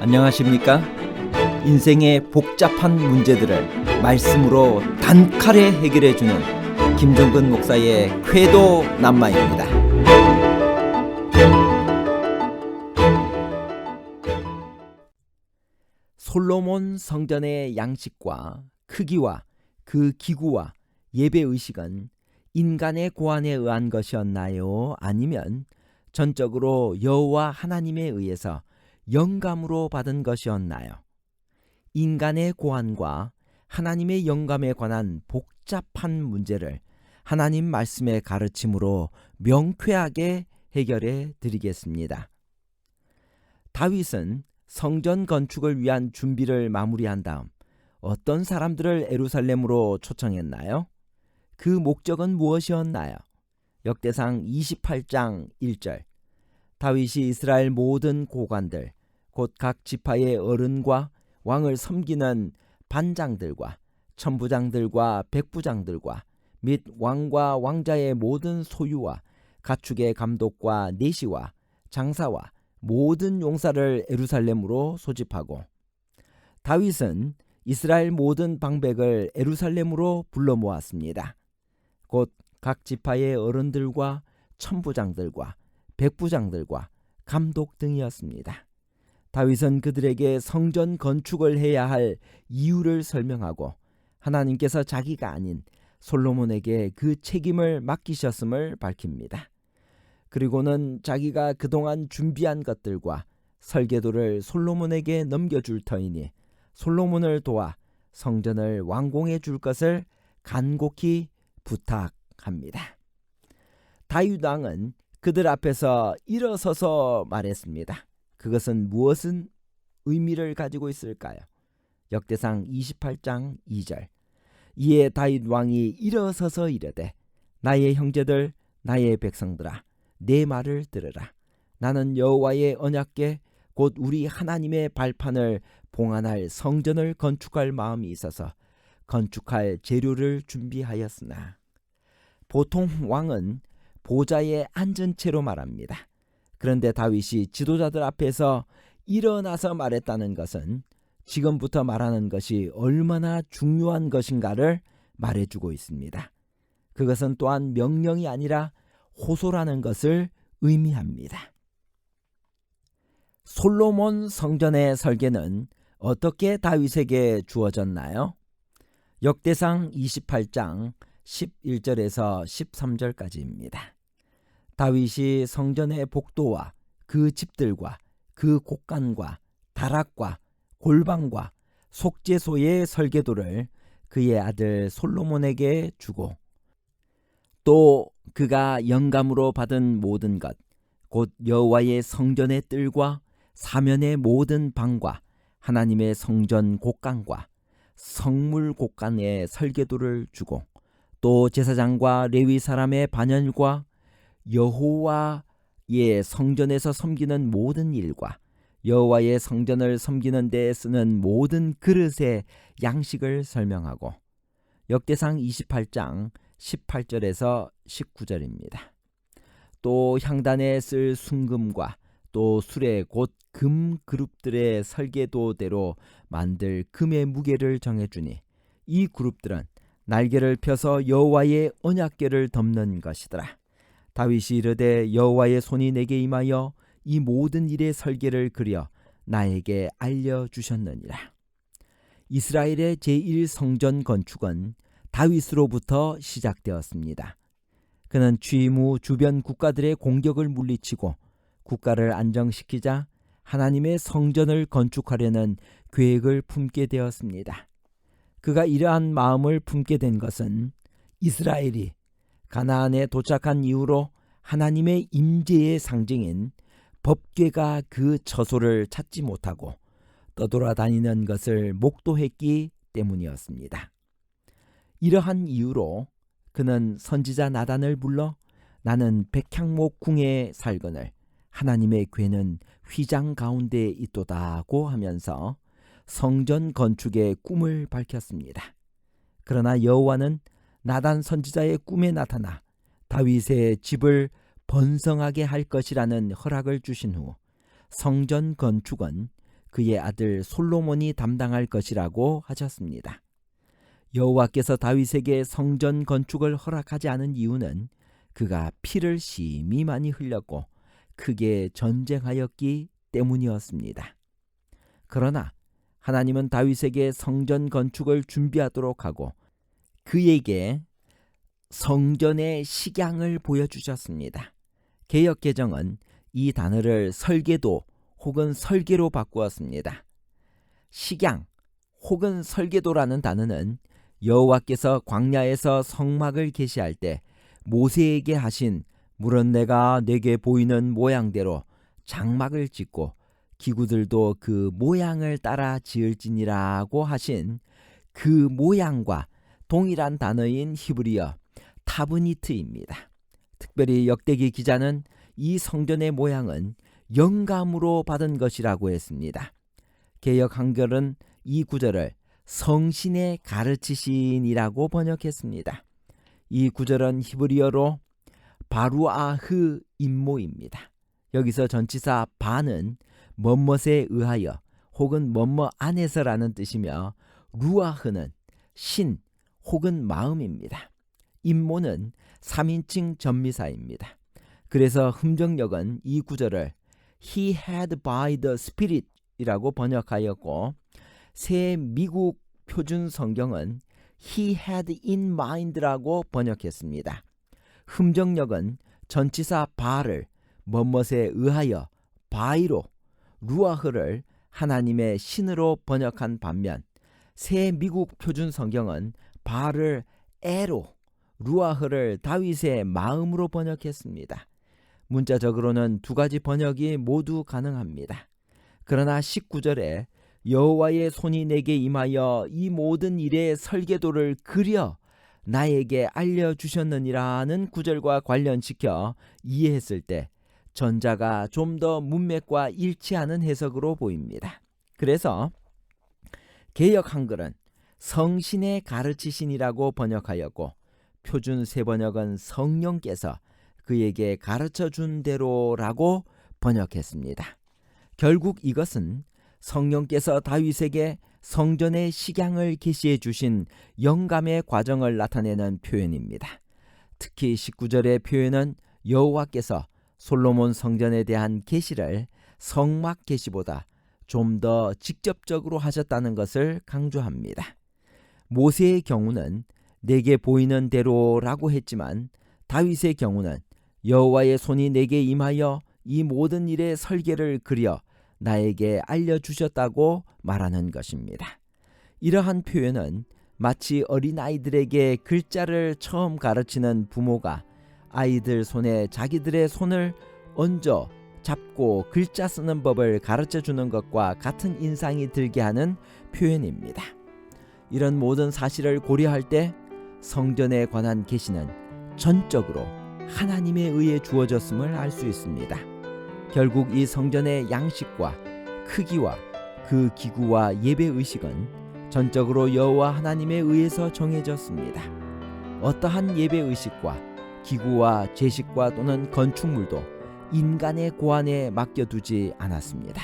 안녕하십니까? 인생의 복잡한 문제들을 말씀으로 단칼에 해결해 주는 김종근 목사의 쾌도 남마입니다. 솔로몬 성전의 양식과 크기와 그 기구와 예배 의식은 인간의 고안에 의한 것이었나요? 아니면 전적으로 여호와 하나님에 의해서 영감으로 받은 것이었나요? 인간의 고안과 하나님의 영감에 관한 복잡한 문제를 하나님 말씀의 가르침으로 명쾌하게 해결해 드리겠습니다. 다윗은 성전 건축을 위한 준비를 마무리한 다음 어떤 사람들을 에루살렘으로 초청했나요? 그 목적은 무엇이었나요? 역대상 28장 1절 다윗이 이스라엘 모든 고관들 곧 각 지파의 어른과 왕을 섬기는 반장들과 천부장들과 백부장들과 및 왕과 왕자의 모든 소유와 가축의 감독과 내시와 장사와 모든 용사를 에루살렘으로 소집하고 다윗은 이스라엘 모든 방백을 에루살렘으로 불러 모았습니다. 곧 각 지파의 어른들과 천부장들과 백부장들과 감독 등이었습니다. 다윗은 그들에게 성전 건축을 해야 할 이유를 설명하고 하나님께서 자기가 아닌 솔로몬에게 그 책임을 맡기셨음을 밝힙니다. 그리고는 자기가 그동안 준비한 것들과 설계도를 솔로몬에게 넘겨줄 터이니 솔로몬을 도와 성전을 완공해 줄 것을 간곡히 부탁합니다. 다윗 왕은 그들 앞에서 일어서서 말했습니다. 그것은 무엇은 의미를 가지고 있을까요? 역대상 28장 2절. 이에 다윗 왕이 일어서서 이르되 나의 형제들 나의 백성들아 내 말을 들으라. 나는 여호와의 언약궤 곧 우리 하나님의 발판을 봉안할 성전을 건축할 마음이 있어서 건축할 재료를 준비하였으나 보통 왕은 보좌에 앉은 채로 말합니다. 그런데 다윗이 지도자들 앞에서 일어나서 말했다는 것은 지금부터 말하는 것이 얼마나 중요한 것인가를 말해주고 있습니다. 그것은 또한 명령이 아니라 호소라는 것을 의미합니다. 솔로몬 성전의 설계는 어떻게 다윗에게 주어졌나요? 역대상 28장 11절에서 13절까지입니다. 다윗이 성전의 복도와 그 집들과 그 곡간과 다락과 골방과 속죄소의 설계도를 그의 아들 솔로몬에게 주고 또 그가 영감으로 받은 모든 것, 곧 여호와의 성전의 뜰과 사면의 모든 방과 하나님의 성전 곡간과 성물 곡간의 설계도를 주고 또 제사장과 레위 사람의 반열과 여호와의 성전에서 섬기는 모든 일과 여호와의 성전을 섬기는 데에 쓰는 모든 그릇의 양식을 설명하고 역대상 28장 18절에서 19절입니다. 또 향단에 쓸 순금과 또 술의 곧 금 그룹들의 설계도대로 만들 금의 무게를 정해 주니 이 그룹들은 날개를 펴서 여호와의 언약궤를 덮는 것이더라. 다윗이 이르되 여호와의 손이 내게 임하여 이 모든 일의 설계를 그려 나에게 알려 주셨느니라. 이스라엘의 제1 성전 건축은 다윗으로부터 시작되었습니다. 그는 취임 후 주변 국가들의 공격을 물리치고 국가를 안정시키자 하나님의 성전을 건축하려는 계획을 품게 되었습니다. 그가 이러한 마음을 품게 된 것은 이스라엘이 가나안에 도착한 이후로 하나님의 임재의 상징인 법궤가 그 처소를 찾지 못하고 떠돌아다니는 것을 목도했기 때문이었습니다. 이러한 이유로 그는 선지자 나단을 불러 나는 백향목 궁에 살거늘 하나님의 괴는 휘장 가운데 있도다고 하면서 성전 건축의 꿈을 밝혔습니다. 그러나 여호와는 나단 선지자의 꿈에 나타나 다윗의 집을 번성하게 할 것이라는 허락을 주신 후 성전 건축은 그의 아들 솔로몬이 담당할 것이라고 하셨습니다. 여호와께서 다윗에게 성전 건축을 허락하지 않은 이유는 그가 피를 심히 많이 흘렸고 크게 전쟁하였기 때문이었습니다. 그러나 하나님은 다윗에게 성전 건축을 준비하도록 하고 그에게 성전의 식양을 보여주셨습니다. 개혁 개정은 이 단어를 설계도 혹은 설계로 바꾸었습니다. 식양 혹은 설계도라는 단어는 여호와께서 광야에서 성막을 계시할 때 모세에게 하신 물은 내가 내게 보이는 모양대로 장막을 짓고 기구들도 그 모양을 따라 지을지니라고 하신 그 모양과 동일한 단어인 히브리어 타브니트입니다. 특별히 역대기 기자는 이 성전의 모양은 영감으로 받은 것이라고 했습니다. 개혁 한글은 이 구절을 성신의 가르치신이라고 번역했습니다. 이 구절은 히브리어로 바루아흐 임모입니다. 여기서 전치사 바는 뭐뭇에 의하여 혹은 뭐뭐 안에서라는 뜻이며 루아흐는 신 혹은 마음입니다. 임모는 3인칭 전미사입니다. 그래서 흠정역은 이 구절을 He had by the Spirit 이라고 번역하였고 새 미국 표준 성경은 He had in mind라고 번역했습니다. 흠정역은 전치사 바를 뭐뭇에 의하여 바이로 루아흐를 하나님의 신으로 번역한 반면 새 미국 표준 성경은 바를 에로 루아흐를 다윗의 마음으로 번역했습니다. 문자적으로는 두 가지 번역이 모두 가능합니다. 그러나 19절에 여호와의 손이 내게 임하여 이 모든 일의 설계도를 그려 나에게 알려 주셨느니라는 구절과 관련시켜 이해했을 때 전자가 좀 더 문맥과 일치하는 해석으로 보입니다. 그래서 개역 한글은 성신의 가르치신이라고 번역하였고 표준 세번역은 성령께서 그에게 가르쳐 준 대로라고 번역했습니다. 결국 이것은 성령께서 다윗에게 성전의 식양을 계시해 주신 영감의 과정을 나타내는 표현입니다. 특히 19절의 표현은 여호와께서 솔로몬 성전에 대한 계시를 성막 계시보다 좀 더 직접적으로 하셨다는 것을 강조합니다. 모세의 경우는 내게 보이는 대로라고 했지만 다윗의 경우는 여호와의 손이 내게 임하여 이 모든 일의 설계를 그려 나에게 알려주셨다고 말하는 것입니다. 이러한 표현은 마치 어린아이들에게 글자를 처음 가르치는 부모가 아이들 손에 자기들의 손을 얹어 잡고 글자 쓰는 법을 가르쳐 주는 것과 같은 인상이 들게 하는 표현입니다. 이런 모든 사실을 고려할 때 성전에 관한 계시는 전적으로 하나님에 의해 주어졌음을 알 수 있습니다. 결국 이 성전의 양식과 크기와 그 기구와 예배 의식은 전적으로 여호와 하나님에 의해서 정해졌습니다. 어떠한 예배 의식과 기구와 제식과 또는 건축물도 인간의 고안에 맡겨두지 않았습니다.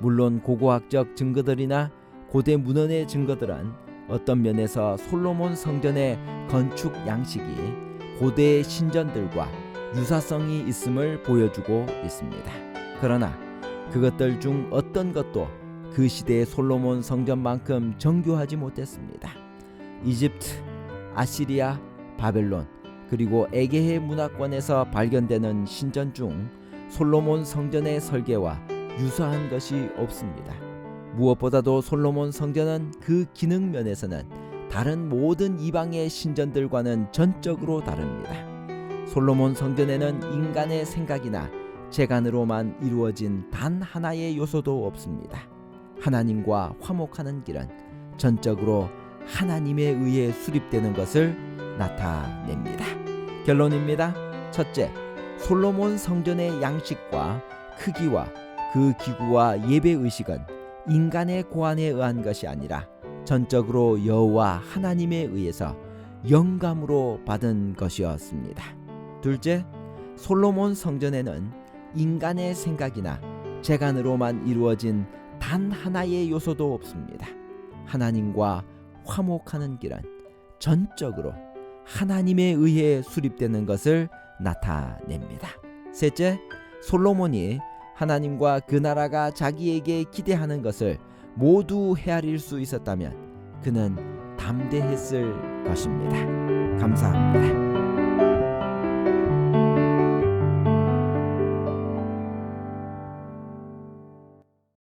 물론 고고학적 증거들이나 고대 문헌의 증거들은 어떤 면에서 솔로몬 성전의 건축 양식이 고대 신전들과 유사성이 있음을 보여주고 있습니다. 그러나 그것들 중 어떤 것도 그 시대의 솔로몬 성전만큼 정교하지 못했습니다. 이집트, 아시리아, 바벨론, 그리고 에게해 문화권에서 발견되는 신전 중 솔로몬 성전의 설계와 유사한 것이 없습니다. 무엇보다도 솔로몬 성전은 그 기능 면에서는 다른 모든 이방의 신전들과는 전적으로 다릅니다. 솔로몬 성전에는 인간의 생각이나 재간으로만 이루어진 단 하나의 요소도 없습니다. 하나님과 화목하는 길은 전적으로 하나님에 의해 수립되는 것을 나타냅니다. 결론입니다. 첫째, 솔로몬 성전의 양식과 크기와 그 기구와 예배 의식은 인간의 고안에 의한 것이 아니라 전적으로 여호와 하나님에 의해서 영감으로 받은 것이었습니다. 둘째, 솔로몬 성전에는 인간의 생각이나 재간으로만 이루어진 단 하나의 요소도 없습니다. 하나님과 화목하는 길은 전적으로 하나님에 의해 수립되는 것을 나타냅니다. 셋째, 솔로몬이 하나님과 그 나라가 자기에게 기대하는 것을 모두 헤아릴 수 있었다면 그는 담대했을 것입니다. 감사합니다.